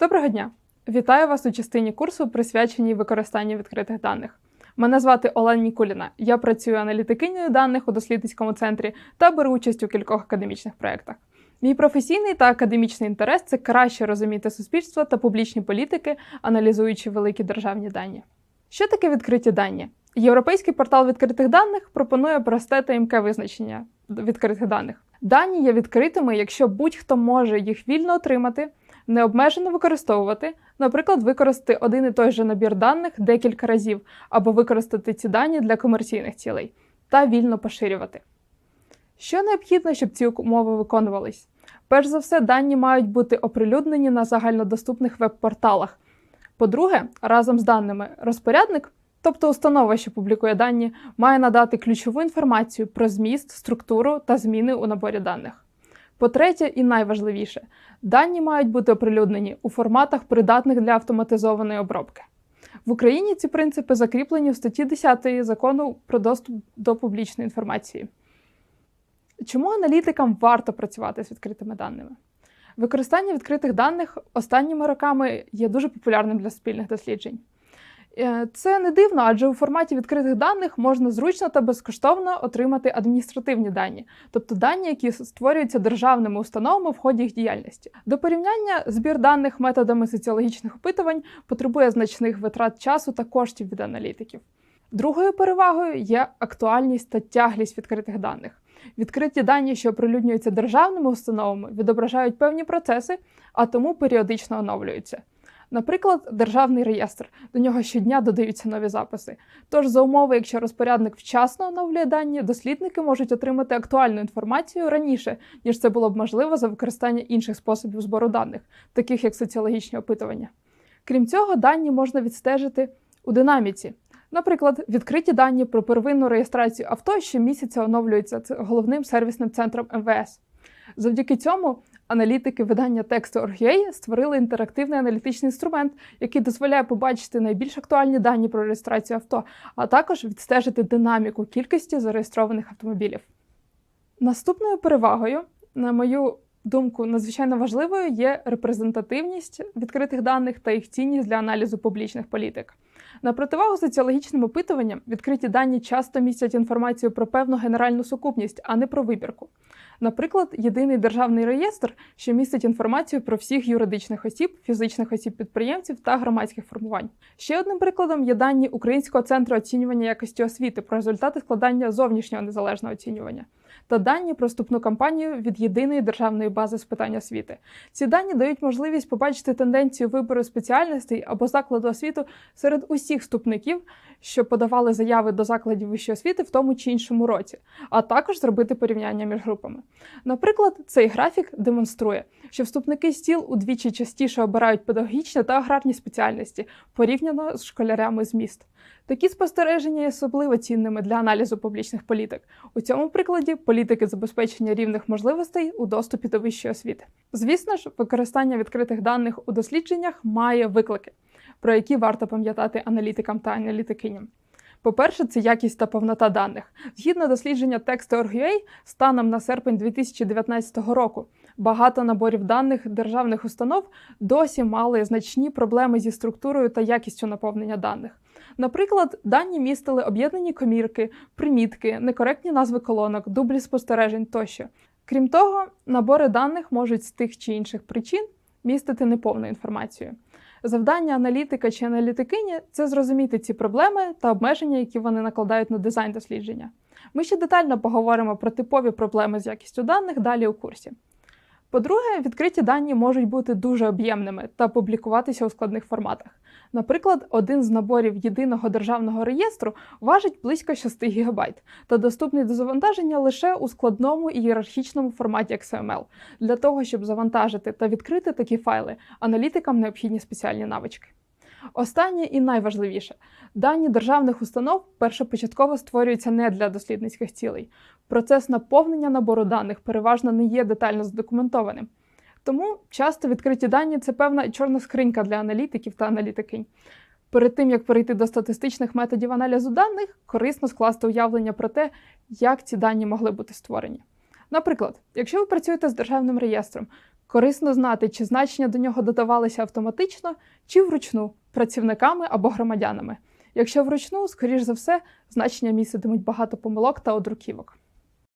Доброго дня! Вітаю вас у частині курсу, присвяченій використанню відкритих даних. Мене звати Олена Нікуліна. Я працюю аналітикинею даних у дослідницькому центрі та беру участь у кількох академічних проєктах. Мій професійний та академічний інтерес це краще розуміти суспільство та публічні політики, аналізуючи великі державні дані. Що таке відкриті дані? Європейський портал відкритих даних пропонує просте та імке визначення відкритих даних. Дані є відкритими, якщо будь-хто може їх вільно отримати, необмежено використовувати, наприклад, використати один і той же набір даних декілька разів, або використати ці дані для комерційних цілей, та вільно поширювати. Що необхідно, щоб ці умови виконувались? Перш за все, дані мають бути оприлюднені на загальнодоступних веб-порталах. По-друге, разом з даними розпорядник, тобто установа, що публікує дані, має надати ключову інформацію про зміст, структуру та зміни у наборі даних. По-третє, і найважливіше, дані мають бути оприлюднені у форматах, придатних для автоматизованої обробки. В Україні ці принципи закріплені в статті 10 закону про доступ до публічної інформації. Чому аналітикам варто працювати з відкритими даними? Використання відкритих даних останніми роками є дуже популярним для спільних досліджень. Е, це не дивно, адже у форматі відкритих даних можна зручно та безкоштовно отримати адміністративні дані, тобто дані, які створюються державними установами в ході їх діяльності. До порівняння збір даних методами соціологічних опитувань потребує значних витрат часу та коштів від аналітиків. Другою перевагою є актуальність та тяглість відкритих даних. Відкриті дані, що оприлюднюються державними установами, відображають певні процеси, а тому періодично оновлюються. Наприклад, державний реєстр. До нього щодня додаються нові записи. Тож, за умови, якщо розпорядник вчасно оновлює дані, дослідники можуть отримати актуальну інформацію раніше, ніж це було б можливо за використання інших способів збору даних, таких як соціологічні опитування. Крім цього, дані можна відстежити у динаміці. Наприклад, відкриті дані про первинну реєстрацію авто щомісяця оновлюються головним сервісним центром МВС. Завдяки цьому аналітики видання Тексту.org.ua створили інтерактивний аналітичний інструмент, який дозволяє побачити найбільш актуальні дані про реєстрацію авто, а також відстежити динаміку кількості зареєстрованих автомобілів. Наступною перевагою, на мою думку, надзвичайно важливою є репрезентативність відкритих даних та їх цінність для аналізу публічних політик. На противагу соціологічним опитуванням відкриті дані часто містять інформацію про певну генеральну сукупність, а не про вибірку. Наприклад, єдиний державний реєстр, що містить інформацію про всіх юридичних осіб, фізичних осіб-підприємців та громадських формувань. Ще одним прикладом є дані Українського центру оцінювання якості освіти про результати складання зовнішнього незалежного оцінювання та дані про вступну кампанію від єдиної державної бази з питань освіти. Ці дані дають можливість побачити тенденцію вибору спеціальностей або закладу освіти серед усіх вступників, що подавали заяви до закладів вищої освіти в тому чи іншому році, а також зробити порівняння між групами. Наприклад, цей графік демонструє, що вступники стіл удвічі частіше обирають педагогічні та аграрні спеціальності порівняно з школярями з міст. Такі спостереження є особливо цінними для аналізу публічних політик. У цьому прикладі політики забезпечення рівних можливостей у доступі до вищої освіти. Звісно ж, використання відкритих даних у дослідженнях має виклики, про які варто пам'ятати аналітикам та аналітикиням. По-перше, це якість та повнота даних. Згідно дослідження Text.org.ua, станом на серпень 2019 року багато наборів даних державних установ досі мали значні проблеми зі структурою та якістю наповнення даних. Наприклад, дані містили об'єднані комірки, примітки, некоректні назви колонок, дублі спостережень тощо. Крім того, набори даних можуть з тих чи інших причин містити неповну інформацію. Завдання аналітика чи аналітикині це зрозуміти ці проблеми та обмеження, які вони накладають на дизайн дослідження. Ми ще детально поговоримо про типові проблеми з якістю даних далі у курсі. По-друге, відкриті дані можуть бути дуже об'ємними та публікуватися у складних форматах. Наприклад, один з наборів єдиного державного реєстру важить близько 6 ГБ та доступний до завантаження лише у складному ієрархічному форматі XML. Для того, щоб завантажити та відкрити такі файли, аналітикам необхідні спеціальні навички. Останнє і найважливіше дані державних установ першопочатково створюються не для дослідницьких цілей. Процес наповнення набору даних переважно не є детально задокументованим. Тому часто відкриті дані це певна чорна скринька для аналітиків та аналітикинь. Перед тим як перейти до статистичних методів аналізу даних, корисно скласти уявлення про те, як ці дані могли бути створені. Наприклад, якщо ви працюєте з державним реєстром, Корисно знати, чи значення до нього додавалися автоматично, чи вручну працівниками або громадянами. Якщо вручну, скоріш за все, значення міститимуть багато помилок та одруківок.